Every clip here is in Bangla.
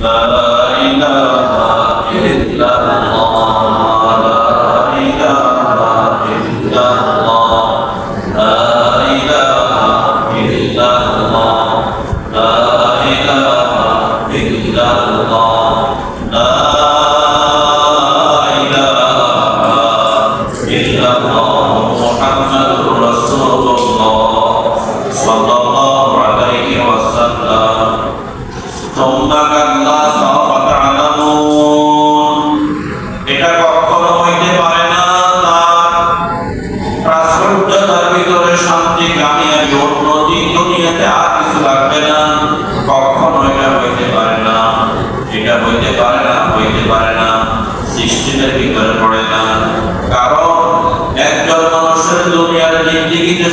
لا إله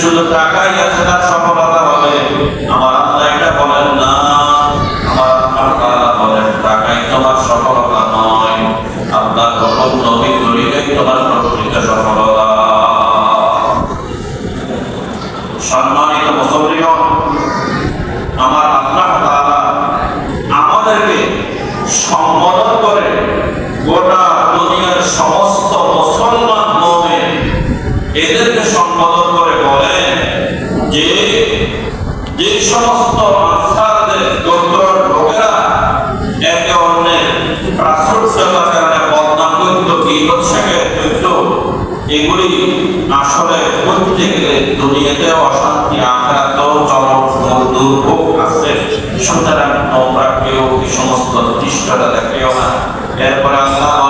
শুধু টাকাই এগুলি আসলে করতে গেলে দুনিয়াতে অশান্তি, আখেরাতেও চরম দুর্ভোগ আছে। সুতরাং তোমরা কেউ এই সমস্ত দৃশ্যটা দেখেও না। এরপরে আল্লাহ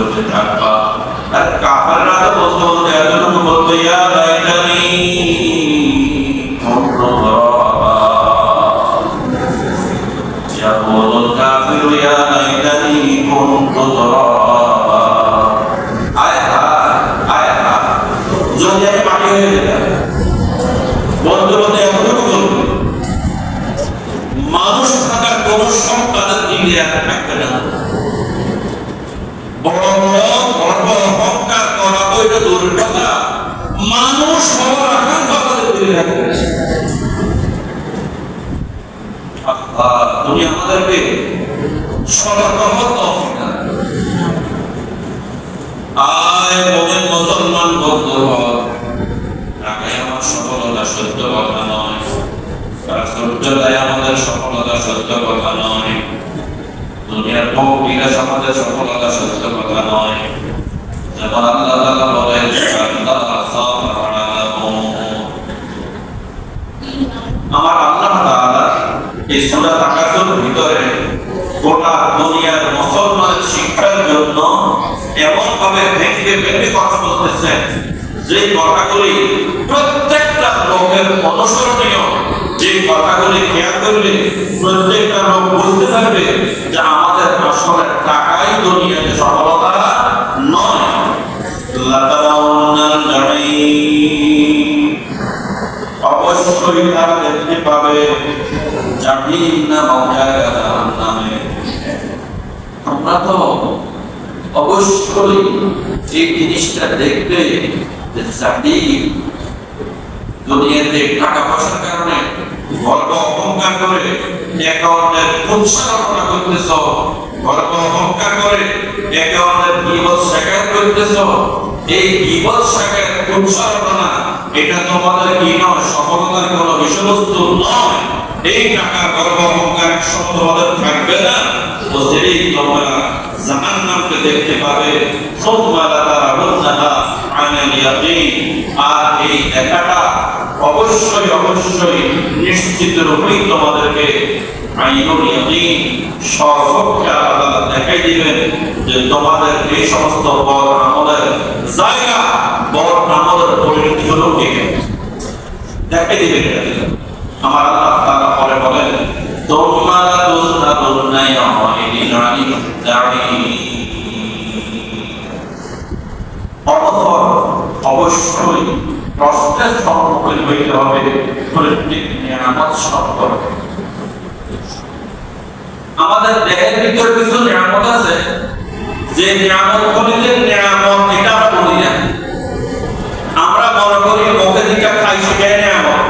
আফসোস করতে থাকবা আর কাফেররা তো বলতে বলতে এতটুকু বলতে ইয়া লাইতানি কুনতু তুরাবা يقول الكافر يا ليتني كنت ترابا আয় হায় আয় হায় যদি আমি মাটি হয়ে যেতাম বলতে বলতে এতটুকু বলবে মানুষ থাকার কোন সব তাদের দিলে আর থাকবে না সফলতা সত্য কথা নয় আমাদের সফলতা সত্য কথা নয় দুনিয়ার সফলতা সত্য কথা নয়। যেমন আল্লাহ বলেন, আমার আল্লাহ এই ভিতরে গোটা দুনিয়ার মুসলমানের শিক্ষার জন্য এমন ভাবে ভেঙে ভেঙে কথা বলতেছেন। যে কথাগুলি প্রত্যেকটা লোকের অনুসরণীয় কথাগুলি খেয়াল করলে প্রত্যেকটা লোক বুঝতে পারবে যে আমাদের আসলে টাকাই দুনিয়াতে সফলতা নয়। অবশ্যই তারা দেখতে পাবে আমরা তো অবশ্যই এই জিনিসটা দেখবে যে দুনিয়াতে টাকা পয়সার গর্ব অহংকার করে একে অন্যের উৎসাহনা করতেছ। গর্ব অহংকার করে একে অন্যের বিপদ শেখায়ত করতেছ। এই বিপদ শেখায়ত উৎসাহনা এটা তোমাদের কি নয়, সফলতার কোনো বিষয়বস্তু নয়। এই টাকার গর্ব, অহংকার সব তোমাদের থাকবে না। ও যেই তোমরা জাহান্নামকে দেখতে পাবে। সুম্মা লাতারাবুন্নাহা আনাল ইয়াকিন। আর এই দেখাটা অবশ্যই অবশ্যই নিশ্চিত রূপেই তোমাদেরকে আইনুল ইয়াকিন আল্লাহ দেখাই দিবেন যে তোমাদের এই সমস্ত জায়গা পরিণতি হলো দেখাই দিবেন আমার আল্লাহ পরে বলেন, তোমরা অবশ্যই প্রশ্নের সম্মুখীন হইতে হবে প্রত্যেক নিয়ামত সম্পর্কে আমাদের দেহের ভিতর কিছু নিয়ামত আছে, যে নিয়ামত গুলিতে নিয়ামত, এটা আমরা বলি না। আমরা মনে করি মুখে দিকে খাই সেটাই নিয়ামত।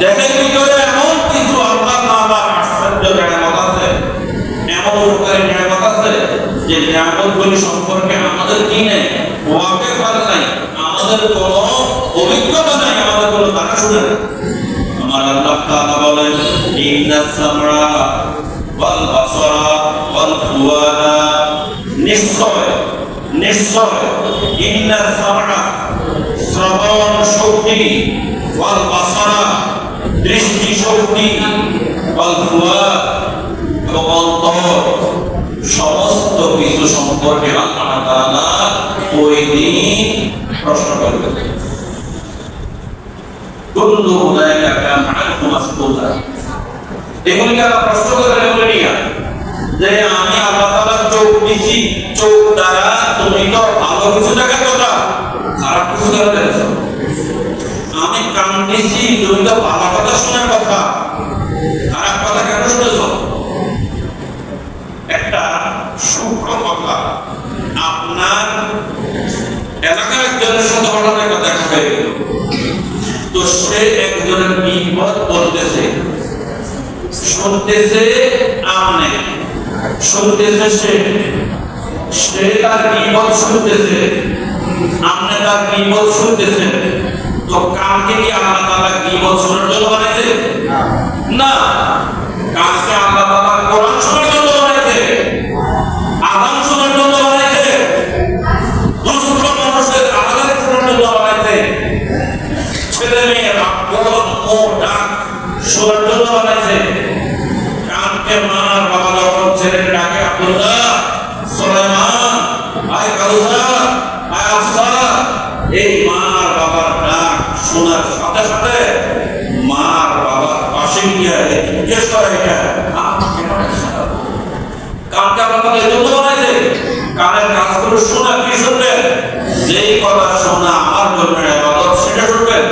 দেহের ভিতরে এমন কিছু আল্লাহ তাআলার আশ্চর্য নিয়ামত আছে, এমন উপকারী নিয়ামত আছে, যে নিয়ামত গুলি সম্পর্কে আমাদের কি নেই ওয়াকে নাই। আমাদের কোনো অভিজ্ঞতা নাই, আমাদের কোনো তারা শুনে আমার আল্লাহ তাআলা বলেন ইন্নাস সামরা ওয়াল বাসরা ওয়াল ফুয়াদা। নিশ্চয় নিশ্চয় ইন্নাস সামরা শ্রবণ শক্তি, ওয়াল বাসরা দৃষ্টি শক্তি, ওয়াল ফুয়াদ এবং অন্তর সমস্ত কিছু সম্পর্কে আল্লাহ তাআলা ওই দিন প্রশ্ন করবেন কুল্লু উলাইকা কান আনহু মাসউলা এগুলিকে আল্লাহ প্রশ্ন করবেন, এগুলি নিয়ে। যে আমি আল্লাহ তাআলার চোখ দিছি, চোখ দ্বারা তুমি তো ভালো কিছু দেখা কথা, খারাপ কিছু দেখা আমি কান দিছি, তুমি তো ভালো কথা শোনার কথা খারাপ কথা কেন শুনেছো একটা সূক্ষ্ম কথা আপনার এলাকার একজনের সাথে হঠাৎ একটা দেখা হয়ে গেল তো সে একজনের বিপদ বলতেছে শুনতেছে আমনে শুনতেছে সে সে তার বিপদ শুনতেছে? আমনে তার বিপদ শুনতেছে তো কানকে কি আল্লাহ তাআলা বিপদ শোনার জন্য বানাইছে? না। কানকে আল্লাহ তাআলা কোরআন শোনার জন্য বানাইছে। আযান শোনার জন্য বানাইছে। দুষ্ট মানুষের আযান শোনার জন্য বানাইছে। ছেলে মেয়ের বড় ও ডাক শোনার জন্য বানাইছে। ছেলেকে ডাকে আব্দুল্লাহ, সুলাইমান আয় কাউসার আয় আফসার এই মার বাবার ডাক শোনার সাথে সাথে মার বাবার পাশে গিয়ে জিজ্ঞেস করে এটা আপনি কেন কানকে আপনার এই জন্য বানাইছে। কানের কাজগুলো শোনা কি শুনবেন যেই কথা শোনা আমার জন্য সেটা শুনবেন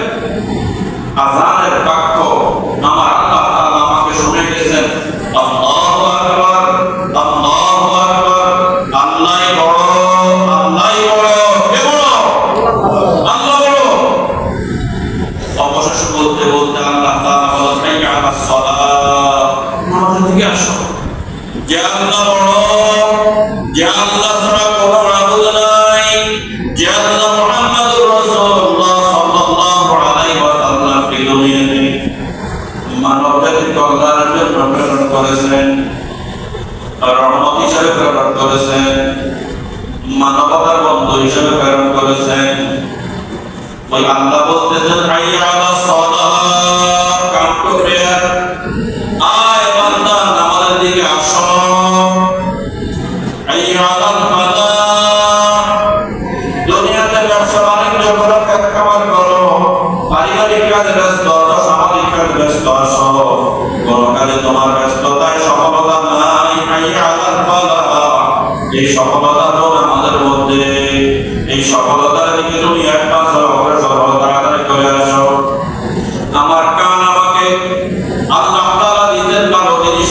মানবতার বন্ধ হিসেবে প্রেরণ করেছেন। ওই আল্লাহ বলতেছেন আইয়া আলা সালাত। এই দিকে তুমি করে আসো। আমার কান আমাকে আল্লাহ তাআলা দিতেন ভালো জিনিস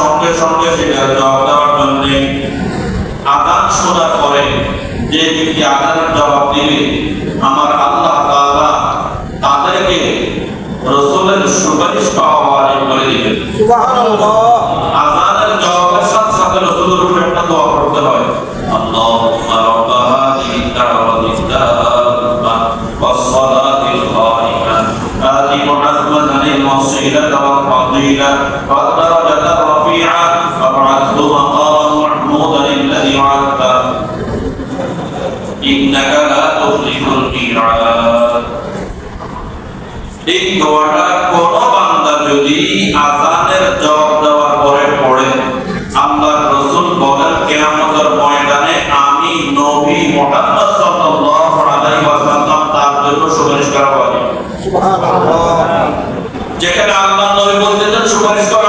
সঙ্গে সঙ্গে জবাব দেওয়ার জন্য। আদান শোনার পরে যে ব্যক্তি আদানের জবাব দিবে, আমার আল্লাহ তাদেরকে রসুলের সুপারিশ পাওয়া করে দিবেন। الوسيلة والفضيلة والدرجة الرفيعة وابعثه مقاما محمودا الذي وعدته إنك لا تخلف الميعاد এই দোয়াটা কোন বান্দা যদি আজানের জবাব দেওয়ার পরে পড়ে আল্লাহর রাসূল বলেন কিয়ামতের ময়দানে আমি নবী মুহাম্মদ সাল্লাল্লাহু আলাইহি ওয়াসাল্লাম তার জন্য সুপারিশ করা হবে যেখানে আল্লাহ নবী বলতেছেন সুপারিশ করা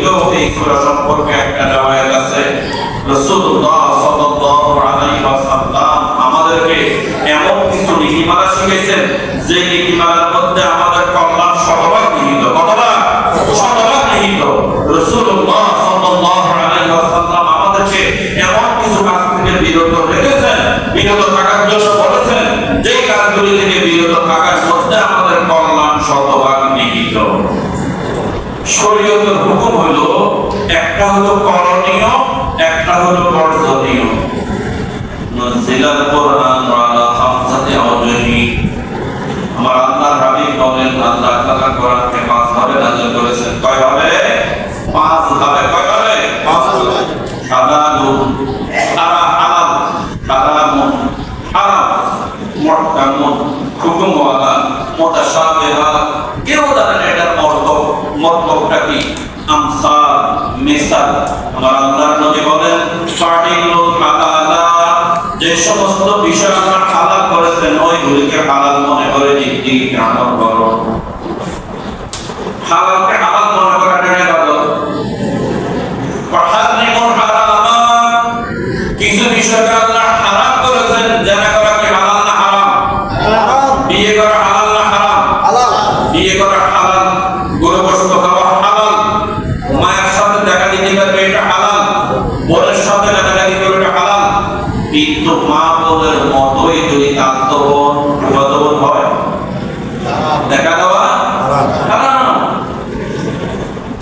আনহু এই সূরা সম্পর্কে একটা riwayat আছে রাসূলুল্লাহ সাল্লাল্লাহু আলাইহি ওয়াসাল্লাম আমাদেরকে এমন কিছু নীতিমালা শিখেছেন যে নীতিমালার মধ্যে আমাদের কল্যাণ শতভাগ নিহিত কতভাগ শতভাগ নিহিত রাসূলুল্লাহ সাল্লাল্লাহু আলাইহি ওয়াসাল্লাম আমাদেরকে এমন কিছু কাজ থেকে বিরত রেখেছেন বিরত থাকার জন্য বলেছেন, যে কাজগুলি থেকে বিরত থাকার শরীয়তের হুকুম হলো একটা হলো করণীয় একটা হলো বর্জনীয়। নজিলাল কোরআন আলা খামসাতি আওজহি আমার আল্লাহ হাবিব বলেন আল্লাহ তাআলা কোরআনকে পাঁচ ভাবে নাযিল করেছেন। কয় ভাবে পাঁচ ভাবে কয় ভাবে হালালুন হারা হালাল। হারামুন হারাম। মুহকামুন হুকুমওয়ালা মুতাশাবিহা মিসাল আমার আল্লাহর নবী বলেন ফাহিলুল হালালা যে সমস্ত বিষয় আমার হালাল করেছেন, ওইগুলিকে হালাল মনে করে দিক দিক আমার বড় হালালকে হালাল মনে করাটা ইবাদত ওয়াহারিমুল হারামা কিছু বিষয়কে আল্লাহ হারাম করেছেন জানা করা কি হালাল না হারাম বিয়ে করা হালাল না হারাম বিয়ে করা হালাল গরু গোশত খাওয়া হালাল মায়ের সাথে দেখা দিতে পারবে এটা হালাল বোনের সাথে দেখা দিতে পারবে এটা হালাল কিন্তু মা বোনের মতোই যদি আত্মবোধ গতবোধ হয় দেখা দেওয়া হারাম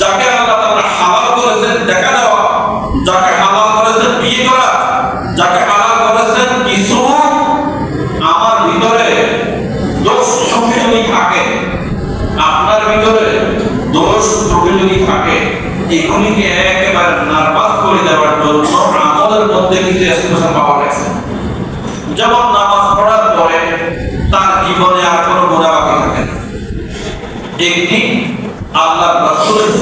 যাকে আল্লাহ তাআলা হালাল করেছেন দেখা দেওয়া যাকে হালাল করেছেন বিয়ে করা যাকে হালাল করেছেন কিছু আমার ভিতরে দোষ ত্রুটি যদি থাকে আপনার ভিতরে দোষ ত্রুটি যদি থাকে এগুলিকে একেবারে নার্ভাস করে দেওয়ার জন্য আমাদের মধ্যে কিছু এক্সপ্রেশন পাওয়া গেছে যেমন নামাজ পড়ার পরে তার জীবনে আর কোনো গুণা বাকি থাকে না একদিন আল্লাহ রসুলের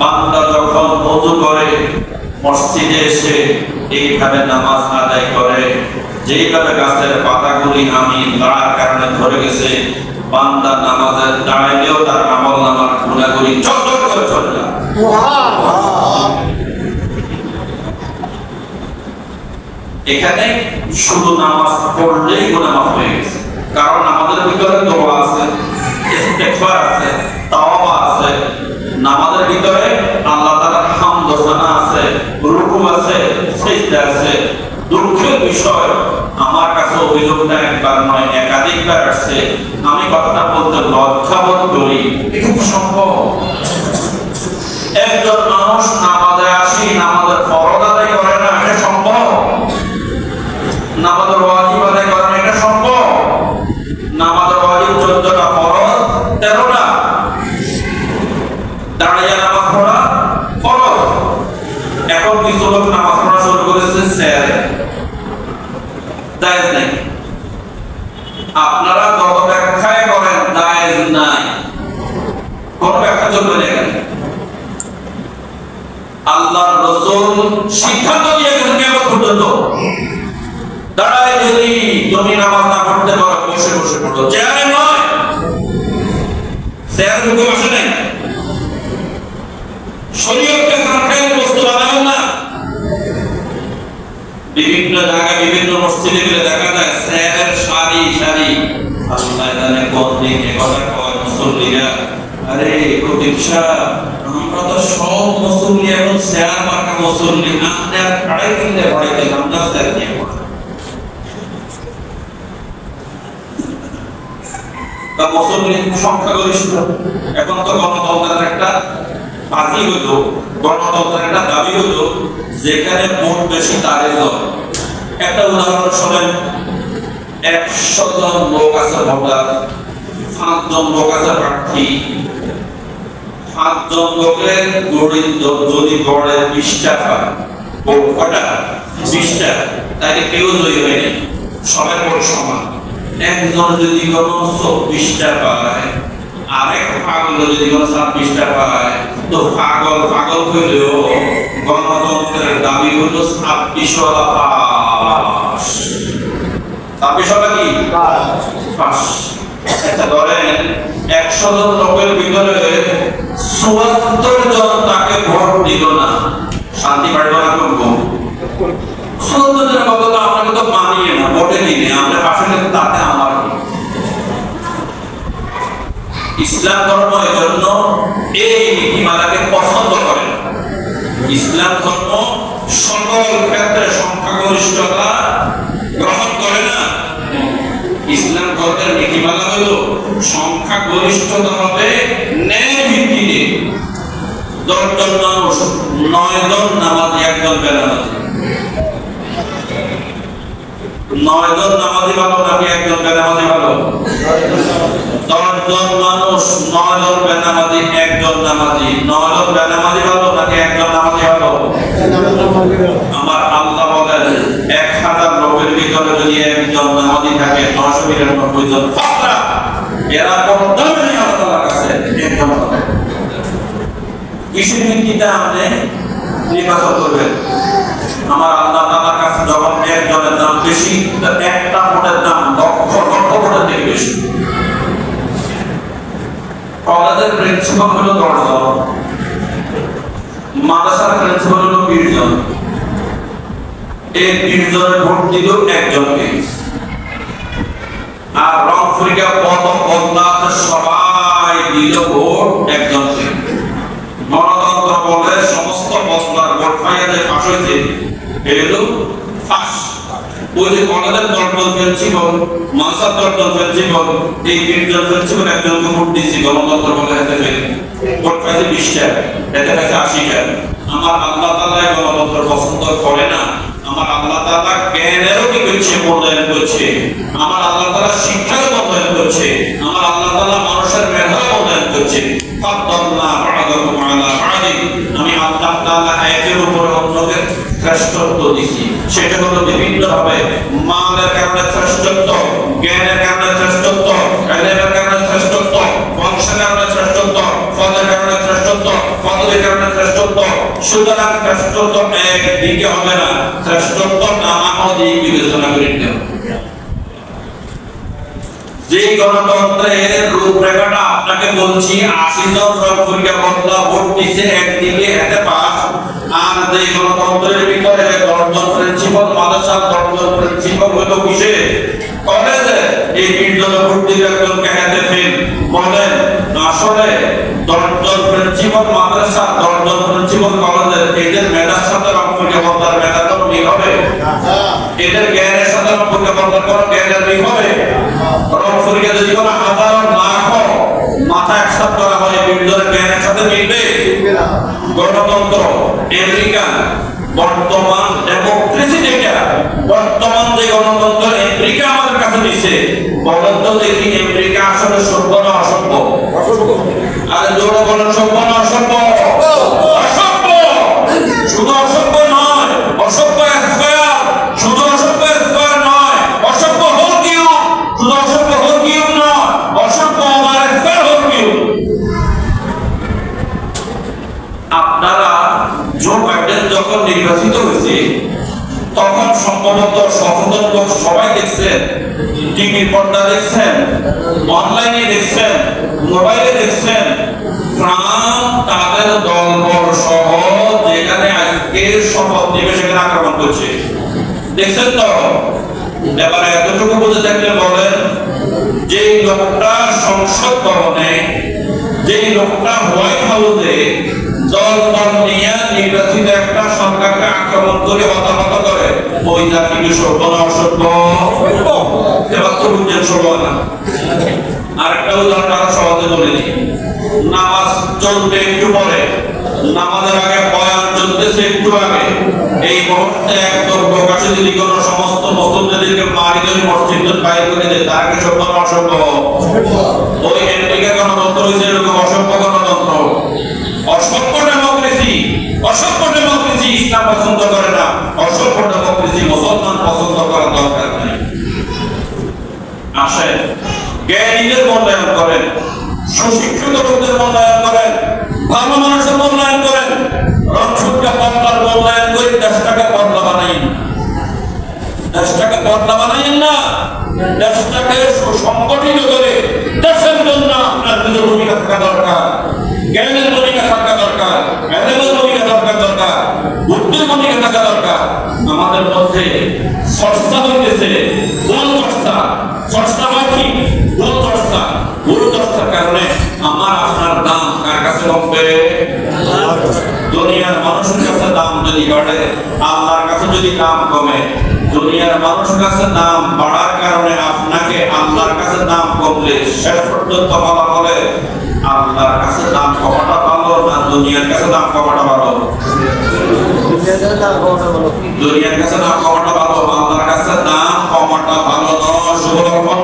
বান্দা যখন ওযু করে, মসজিদে এসে এইভাবে নামাজ আদায় করে, যেইভাবে গাছের পাতাগুলি আমি লড়ার কারণে ধরে গেছে, বান্দা নামাজের দাঁড়াইলেও তার আমল নামার গুণাগুলি চটচট করে চলে এখানে শুধু নামাজ পড়লেই গুনাহ মাফ হয়ে গেছে। কারণ আমাদের ভিতরে দোয়া আছে আছে, তাওবা আছে। নামাজের ভিতরে হামদ আছে রুকু আছে, সেজদা আছে। দুঃখের বিষয়, আমার কাছে অভিযোগটা একবার নয়, একাধিকবার আসছে। আমি কথাটা বলতে লজ্জাবোধ করি। এটা সম্ভব? একজন মানুষ নামাজে আসি, নামাজের ফরজ আদায় করে না এটা সম্ভব নামাজের ওয়াজিব আদায় করে না এটা সম্ভব নামাজের ওয়াজিব চোদ্দটা ফরজ তেরোটা দাঁড়িয়ে নামাজ পড়া ফরজ এখন কিছু নামাজ পড়া শুরু করেছে স্যারে। জায়েজ নাই। আপনারা যত ব্যাখ্যায় করেন, জায়েজ নাই। কোন ব্যাখ্যা চলবে না এখানে। আল্লাহর রাসূল সিদ্ধান্ত দিয়ে গেছেন কিয়ামত পর্যন্ত? দাঁড়ায় যদি তুমি নামাজ না পড়তে পারো, বসে বসে পড়ো। চেয়ারে নয়। চেয়ারে হুকুম আসে নাই। শরীয়তকে বিভিন্ন জায়গায় বিভিন্ন মসজিদে গেলে দেখা যায় চেয়ারের সারি সারি আল্লাহ জানে কোন দিন এ কথা কয় মুসল্লিরা। আরে, প্রতীক্ষা, আমরা তো সব মুসল্লি, এখন শেয়ার মার্কা মুসল্লি। আপনি আর খাড়াই কিনলে বাড়িতে আমরা শেয়ার নিয়ে বা মুসল্লি সংখ্যাগরিষ্ঠ। এখন তো গণতন্ত্রের একটা বাজি হইল গণতন্ত্রের একটা দাবি হইল যেখানে ভোট বেশি তারে জয় একটা উদাহরণ শোনেন। একশো জন লোক আছে ভোটার পাঁচজন লোক আছে প্রার্থী। যদি গড়ে পায়, ভোট কটা? তাকে কেউ জয়ী হয়নি। সবাই সমান। একজন যদি কোনো চব্বিশটা পায়, আরেক পাগল যদি কোনো ছাব্বিশটা পায় তো পাগল পাগল হইলেও গণতন্ত্রের দাবি ছাব্বিশ কি? একটা ধরেন একশো জন লোকের ভিতরে চুয়াত্তর জন তাকে ভোট দিল না। শান্তি পাইব না করব চুয়াত্তর জনের কথা তো তো মানিয়ে না, ভোটে দিনে আমরা আসলে তাতে আমার? ইসলাম ধর্ম এজন্য এই নীতিমালাকে পছন্দ করে ইসলাম ধর্ম সকল ক্ষেত্রে সংখ্যাগরিষ্ঠতা গ্রহণ করে না। ইসলাম ধর্মের নীতিমালা হলো সংখ্যাগরিষ্ঠতা হবে ন্যায় ভিত্তিতে। দশজন মানুষ নয় জন নামাজ, একজন নয় জন নামাজি ভালো নাকি একজন বেনামাজি ভালো? দশজন মানুষ নয় জন বেনামাজি, একজন নামাজি। নয় জন বেনামাজি ভালো নাকি একজন নামাজি ভালো? আমার আল্লাহ বলেন, এক হাজার লোকের ভিতরে যদি একজন নামাজি থাকে নশো নিরানব্বই জন এরা কোনো নেই আল্লাহর কাছে হবে। কিসের ভিত্তিতে আপনি নির্বাচন করবেন। আমার আল্লাহ তাআলার কাছে যখন একজনের দাম বেশি একটা ভোটের দাম লক্ষ লক্ষ ভোটের থেকে বেশি। কলেজের প্রিন্সিপাল হলো দশজন মাদ্রাসার প্রিন্সিপাল হলো বিশ জন এই বিশ জনের ভোট দিল একজনকে। আর রংপুরিকা পদ সবাই দিল ভোট একজনকে। গণতন্ত্র বলে সমস্ত বদলার ভোট যে ফাঁস হয়েছে। এলো ফাঁস। ওই কলেজের দলদল প্রিন্সিপাল মানসার দলদল প্রিন্সিপাল এই একজনকে ভোট দিচ্ছি গণতন্ত্র বলে এতে পাইছে আশিটা আমার আল্লাহ তাআলা গণতন্ত্র পছন্দ করে না। আমার আল্লাহ তাআলা জ্ঞানেরও কি করছে, মূল্যায়ন করছে? আমার আল্লাহ তাআলা শিক্ষারও মূল্যায়ন করছে। আমার আল্লাহ তাআলা মানুষের মেধাও মূল্যায়ন করছে। ফাদ্দালনা বা'দাহুম আলা তাআলা একের উপর অন্যকে শ্রেষ্ঠত্ব দিছি সেটা হলো বিভিন্ন ভাবে মালের কারণে শ্রেষ্ঠত্ব, জ্ঞানের কারণে শ্রেষ্ঠত্ব এলেমের কারণে শ্রেষ্ঠত্ব, বংশের কারণে শ্রেষ্ঠত্ব ফলের কারণে শ্রেষ্ঠত্ব, পদবীর কারণে শ্রেষ্ঠত্ব। সুতরাং শ্রেষ্ঠত্ব একদিকে হবে না, শ্রেষ্ঠত্ব নানা দিক বিবেচনা করে হবে। যে গণতন্ত্রের রূপরেখাটা আপনাকে বলছি আশি জন রংপুরিকা বদলা ভোট দিছে একদিকে এতে পাস। আর যে গণতন্ত্রের ভিতরে দশজন প্রিন্সিপাল মাদ্রাসার দশজন প্রিন্সিপাল হলো কিসে? কলেজে। এই তিনজন ভোট দিলে একজনকে হাতে ফেল। বলেন আসলে দশজন প্রিন্সিপাল মাদ্রাসা দশজন প্রিন্সিপাল কলেজের এদের মেধার সাথে রংপুরিকা বদলার কোনো মিল হবে? এদের জ্ঞানের সাথে রংপুরিকা বদলার কোনো জ্ঞানের হবে? রংপুরিকা যদি কোনো হাজার লাখ মাথা একসাথ করা হয় বিরোধীদের জ্ঞানের সাথে মিলবে? গণতন্ত্র আমেরিকা বর্তমান ডেমোক্রেসি যেটা বর্তমান যে গণতন্ত্র আমেরিকা আমাদের কাছে দিচ্ছে বলেন তো দেখি আমেরিকা আসলে সভ্য না অসভ্য। আরে জোরে বলেন সভ্য না অসভ্য? নির্বাচিত হয়েছে, তখন সম্ভবত সচেতন লোক সবাই দেখছেন টিভির পর্দা দেখছেন, অনলাইনে দেখছেন, মোবাইলে দেখছেন তাদের দলবল সহ যেখানে সেখানে আক্রমণ করছে। দেখছেন তো? এবার এতটুকু বুঝে থাকলে বলেন যে লোকটা সংসদ ভবনে যে লোকটা হোয়াইট হাউসে দল নিয়ে নির্বাচিত একটা সরকারকে আক্রমণ করে হতাহত করে। ওই জাতি কি সভ্য না অসভ্য? এবার তো বুঝছেন সভ্য না। আরেকটা উদাহরণ আরও সহজে বলে দিই। নামাজ চলবে একটু পরে, নামাজের আগে বয়ান চলতেছে একটু আগে। এই মুহূর্তে একদম প্রকাশে যদি কোনো সমস্ত মুসলিমদেরকে মারি ধরে মসজিদ বাইর করে দেয়, তারা কি সভ্য না অসভ্য? ওই আমেরিকা গণতন্ত্র হয়েছে এরকম অসভ্য গণতন্ত্র অসভ্য ডেমোক্রেসি অসভ্য ডেমোক্রেসি ইসলাম পছন্দ করে না, অসভ্য ডেমোক্রেসি মুসলমান পছন্দ করার দরকার নেই। আসেন, জ্ঞানীদের মূল্যায়ন করেন, সুশিক্ষিত লোকদের মূল্যায়ন করেন, ভালো মানুষের মূল্যায়ন করেন রক্ষককে পদ্মার মূল্যায়ন করে দেশটাকে পদ্মা বানাইন দেশটাকে পদ্মা বানাইন না, দেশটাকে সুসংগঠিত করে দেশের জন্য আপনার নিজের ভূমিকা থাকা দরকার। জ্ঞানের ভূমিকা থাকা দরকার, জ্ঞানের ভূমিকা থাকা দরকার, বুদ্ধির ভূমিকা থাকা দরকার। আমাদের মধ্যে চর্চা হইতেছে কোন চর্চা। চর্চা হয় কি? কোন চর্চা। গুরু চর্চার কারণে আমার আপনার দাম কার কাছে কমবে দুনিয়ার মানুষের কাছে দাম যদি বাড়ে, আল্লাহর কাছে যদি দাম কমে, দুনিয়ার মানুষের কাছে দাম বাড়ার কারণে আপনাকে আল্লাহর কাছে দাম কমলে শেষ পর্যন্ত বলা বলে আল্লাহর কাছে দাম কমাটা ভালো না দুনিয়ার কাছে দাম কমাটা ভালো? দুনিয়ার কাছে দাম কমাটা ভালো, আল্লাহর কাছে দাম কমাটা ভালো নয় শুভ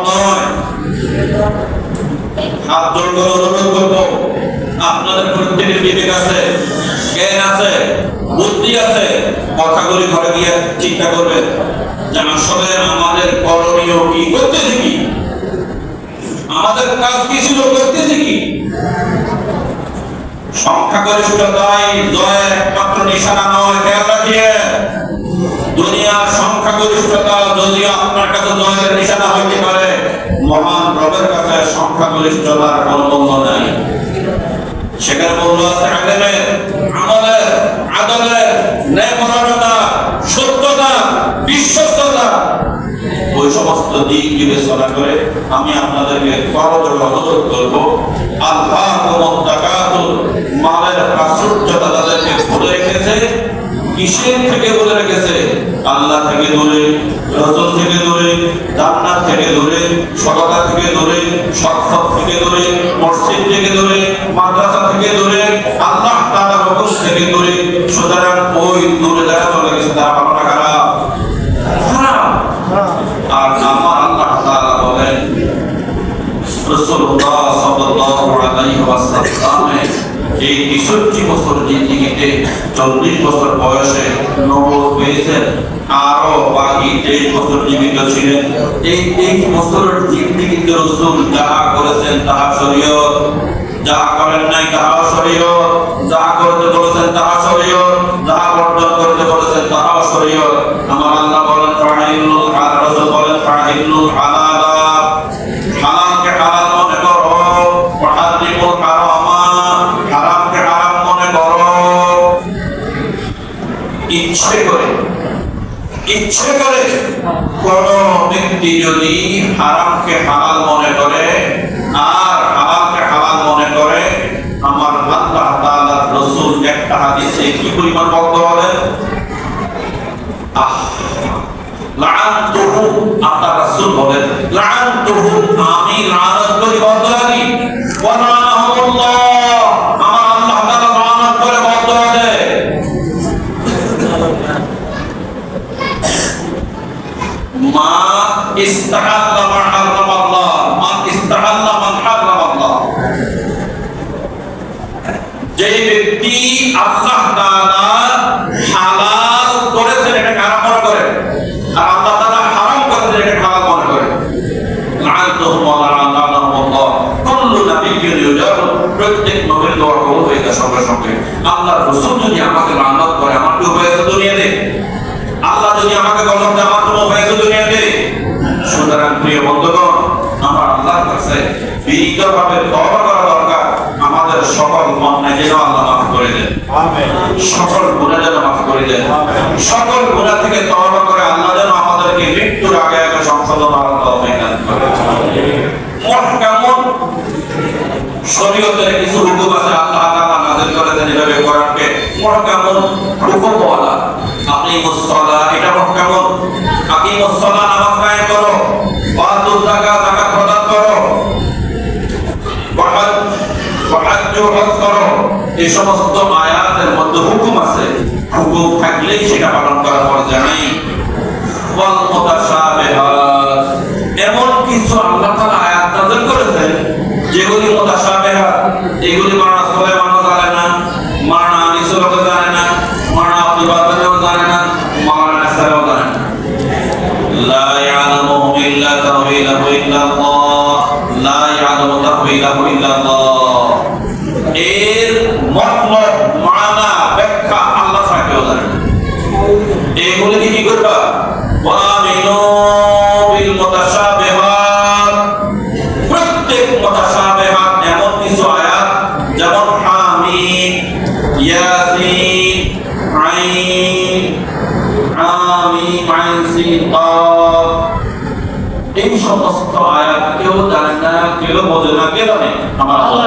নয়। হাত জোর করে অনুরোধ করব আপনাদের প্রত্যেকের বিবেক আছে জ্ঞান আছে, বুদ্ধি আছে। কথাগুলি ঘরে গিয়ে চিন্তা করবেন যে আসলে আমাদের করণীয় কি? করতেছি কি? আমাদের কাজ কি ছিল? করতেছি কি? সংখ্যাগরিষ্ঠতাই জয়ের একমাত্র নিশানা নয়, খেয়াল রাখিয়ে। দুনিয়ার সংখ্যাগরিষ্ঠতা যদি আপনার কাছে জয়ের নিশানা হইতে পারে, মহান রবের কাছে সংখ্যাগরিষ্ঠতার কোনো নাই। সেখানে মূল্য আছে আলেমের আমলের, আদলের ন্যায়পরায়ণতা, সত্যতা, বিশ্বস্ততা। ওই সমস্ত দিক বিবেচনা করে আমি আপনাদেরকে করজোর অনুরোধ করব, আল্লাহ মালের প্রাচুর্যতা তাদেরকে ভুলে রেখেছে। কিসের থেকে বলে রেখেছে? আল্লাহ থেকে দূরে রসুল থেকে দূরে, জান্নাত থেকে দূরে, সততা থেকে দূরে সৎসব থেকে দূরে, মসজিদ থেকে দূরে, মাদ্রাসা থেকে দূরে, আল্লাহ তাআলার হুকুম থেকে দূরে। সুতরাং ওই দূরে যারা চলে গেছে তারা খারাপ। খারাপ? আর আমার আল্লাহ তাআলা বলেন, রাসূলুল্লাহ সাল্লাল্লাহু আলাইহি ওয়াসাল্লামের এই তেষট্টি বছর জিন্দিগিতে চল্লিশ বছর বয়সে নবদ পেয়েছেন আরও বাকি তেইশ বছর জীবিত ছিলেন। এই তেইশ বছরের জিন্দিগিতে রসুল যাহা করেছেন তাহা শরীয়ত। যাহা করেন নাই তাহা শরীয়ত। যাহা করতে বলেছেন তাহা শরীয়ত। যাহা বর্জন করতে বলেছেন তাহা শরীয়ত। আমার আল্লাহ বলেন ফাহিলুল আর রাসূল বলেন ফাহিলুল হালালা ইচ্ছে করে। ইচ্ছে করে। কোন ব্যক্তি যদি হারামকে হালাল মনে করে, আর হালালকে হালাল মনে করে, আমার আল্লাহ রাসূল একটা হাদিসে কি পরিমাণ আহ, লাআনতুহু, আল্লাহ রাসূল বলেন, লাআনতুহু, আমি লানত করি বদলা দিই ওয়া আল্লাহ যদি আমাকে লানত করে আমার কি দুনিয়াতে? আল্লাহ যদি আমাকে আমার কোনো সুতরাং প্রিয় বন্ধুগণ আমার আল্লাহর কাছে বিনীতভাবে তওবা করা দরকার। আমাদের সকল অন্যায় যেন আল্লাহ মাফ করে দেন। সকল গুনাহ যেন মাফ করে দেন। সকল গুনাহ থেকে তওবা করে আল্লাহ যেন আমাদেরকে মৃত্যুর আগে আগে সংশোধন করার তৌফিক দান করে। মন কেমন? শরীয়তের কিছু হুকুম আছে আল্লাহ তাআলা নাযিল করেছেন এভাবে কোরআনকে। মুহকামুন হুকুম বলা আপনি মুসল্লা এটা মুহকামুন আপনি মুসল্লা নামাজ এই সমস্ত আয়াতের মধ্যে হুকুম আছে। হুকুম থাকলেই সেটা পালন করা ফরজা নাই এমন কিছু আল্লাহ তাআলা আয়াত নাযিল করেছেন, যেগুলি মুতাশাবিহা এগুলি মানা সবাই মানা জানে না। মানা আনিসুল জানে না। মানা আব্দুল জানে না। মানা নাসারাও জানে না। লা ইয়ালামু ইল্লা তাআলা ইল্লা আল্লাহ লা ইয়ালামু তাআলা ইল্লা আল্লাহ এর মতলব মানা ব্যাখ্যা আল্লাহ ছাড়া কেউ জানে না। এগুলি কি করবা? ওয়ামিনু বিল মুতাশাবিহাত প্রত্যেক মুতাশাবিহাত এমন কিছু আয়াত, যেমন হামিম ইয়াসিন, আইন হামিম আইন, সিন, কাফ। এই সমস্ত আয়াত কেউ জানে না, কেউ বোঝে না কে আমার আল্লাহ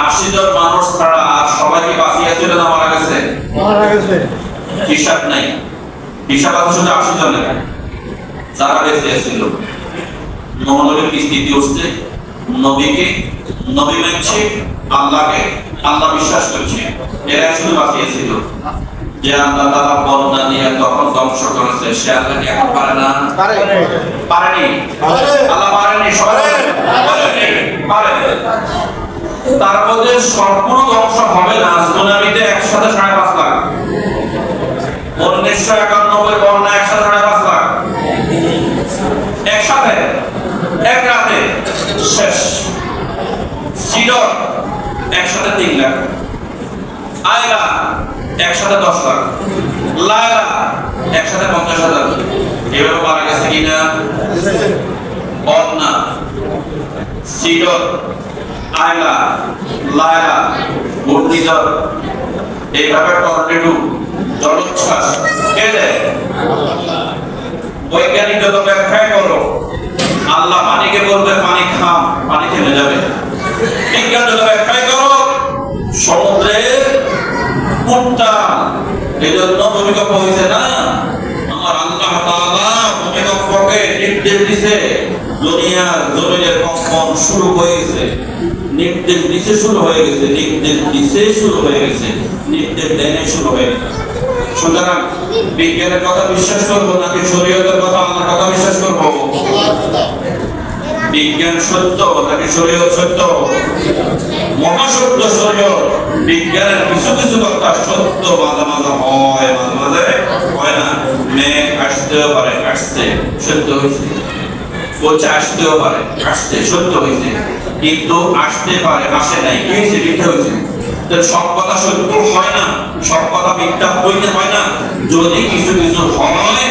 আশি জন মানুষ ছাড়া আর সবাইকে বাঁচিয়েছিল না মারা গেছে। মারা গেছে। হিসাব নাই। হিসাব আছে শুধু আশি জনের যারা বেঁচে ছিল নবনবীর কি স্থিতি উঠছে নবীকে নবী মানছে আল্লাহকে আল্লাহ বিশ্বাস করছে এরা শুধু বাঁচিয়েছিল যে আল্লাহ তারা বন্যা নিয়ে তখন ধ্বংস করেছে সে আল্লাহ কি এখন পারে না? পারেনি। আল্লাহ পারেনি সবাই পারেনি। পারে তার মধ্যে সম্পূর্ণ ধ্বংস হবে না সুনামিতে একসাথে সাড়ে পাঁচ লাখ। উনিশশো একানব্বই বন্যা একসাথে সাড়ে পাঁচ লাখ। একসাথে, এক রাতে শেষ। সিডর একসাথে তিন লাখ। আয়লা একসাথে দশ লাখ। লায়লা একসাথে পঞ্চাশ হাজার। এভাবে মারা গেছে কিনা? বন্যা। সিডর আয়লা লায়লা ঘূর্ণিঝড় এইভাবে টর্নেডো জলোচ্ছ্বাস, কে দেয়? বৈজ্ঞানিক যত ব্যাখ্যায় করো। আল্লাহ পানিকে বলবে, পানি খাম, পানি থেমে যাবে। বিজ্ঞান যত ব্যাখ্যায় করো সমুদ্রের উত্তাল এই জন্য ভূমিকম্প হয়েছে না? আমার আল্লাহ তাআলা ভূমিকম্পকে নির্দেশ দিছে, দুনিয়ার জমিনের কম্পন শুরু হয়ে গেছে নির্দেশ দিছে শুরু হয়ে গেছে নির্দেশ দিছে শুরু হয়ে গেছে নির্দেশ দেনে শুরু হয়ে গেছে। সুতরাং বিজ্ঞানের কথা বিশ্বাস করব নাকি শরীয়তের কথা, আমার কথা বিশ্বাস করব? বিজ্ঞান সত্য নাকি শরীয়ত সত্য? মহাসত্য শরীয়ত, বিজ্ঞানের কিছু কিছু কথা সত্য মাঝে মাঝে হয়, মাঝে মাঝে হয় না। মেঘ আসতেও পারে, আসছে, সত্য হয়েছে। বলছে আসতেও পারে আসছে সত্য হয়েছে। কিন্তু আসতে পারে, আসে নাই, কি হয়েছে, মিথ্যা হয়েছে? সব কথা সত্য হয় না, সব কথা মিথ্যা হইতে হয় না। যদি কিছু কিছু হয়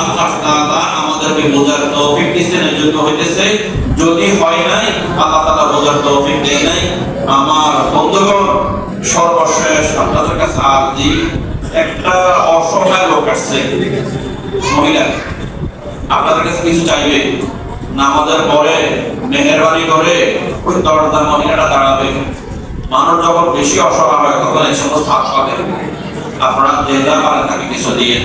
আল্লাহ তাআলা আমাদেরকে বোঝার তৌফিক দিয়েছেন, এই জন্য হইতেছে। যদি হয় নাই, আল্লাহ তাআলা বোঝার তৌফিক দেয় নাই। আমার বন্ধুগণ, সর্বশেষ আপনাদের কাছে আরজি একটা অসহায় লোক আসছে, মহিলা। আপনাদের কাছে কিছু চাইবে? নামাজের পরে মেহেরবানি করে ওই দরজা মহিলাটা দাঁড়াবে। মানুষ যখন বেশি অসহায় হয়, তখন এই সমস্ত হাত পাবে। আপনারা যে যা পারেন তাকে কিছু দিয়ে।